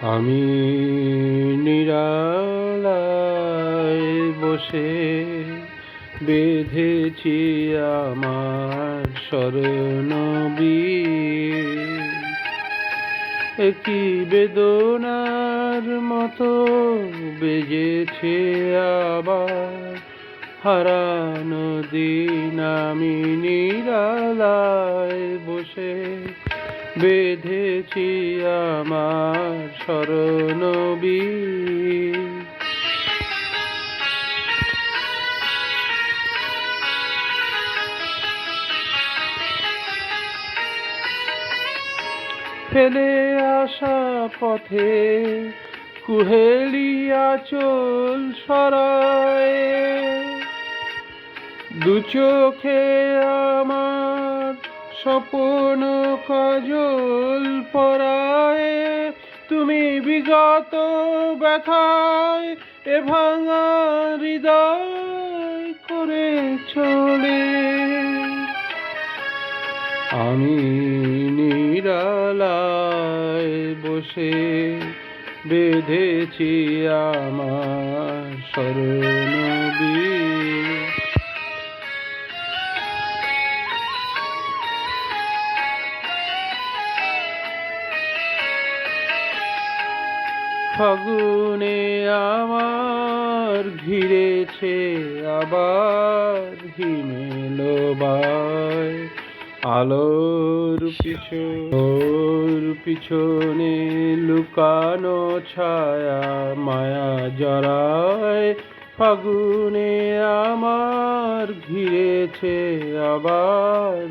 আমি নিরালায় বসে বেঁধেছি আমার স্মরণবী একই বেদনার মতো বেজেছে আবার হারানো দিন। আমি নিরালায় বসে বেঁধেছি আমার স্মরণবী ফেলে আসা পথে কুহেলিয়া চল সরায়। দু চোখে আমার স্বপ্ন কাজল পরায় তুমি বিগত ব্যথায় এ ভাঙা হৃদয় করে চলে। আমি নিরালায় বসে বেঁধেছি আমার স্মরণবী ফাগুনে আমার ঘিরেছে আবার হিমেলবায়। আলোর পিছর পিছনে লুকানো ছায়া মায়া জড়ায়। ফাগুনে আমার ঘিরেছে আবার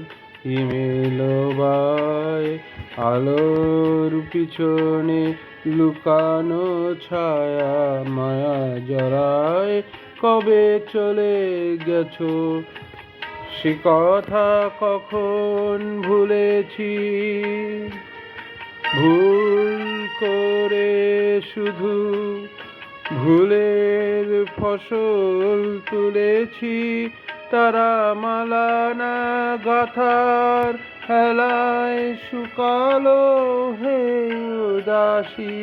হিমেলবায় আলোর পিছনে লুকানো ছায়া মায়া জড়ায়, কবে চলে গেছো? সে কথা কখন ভুলেছি? ভুল করে শুধু ভুলের ফসল তুলেছি তারা মালানা গাথার হেলায় শুকালো হে উদাসী।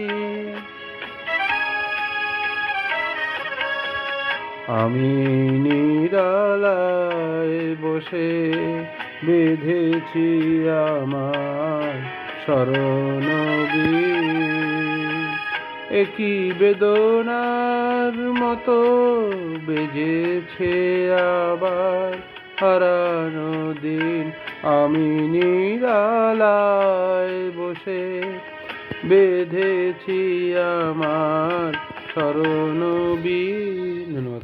আমি নিরালায় বসে বেঁধেছি আমার স্মরণবী একই বেদনার মতো বেজেছে আবার হারানো দিন। আমি নিরালায় বসে বেঁধেছি আমার স্মরণবী ধন্যবাদ।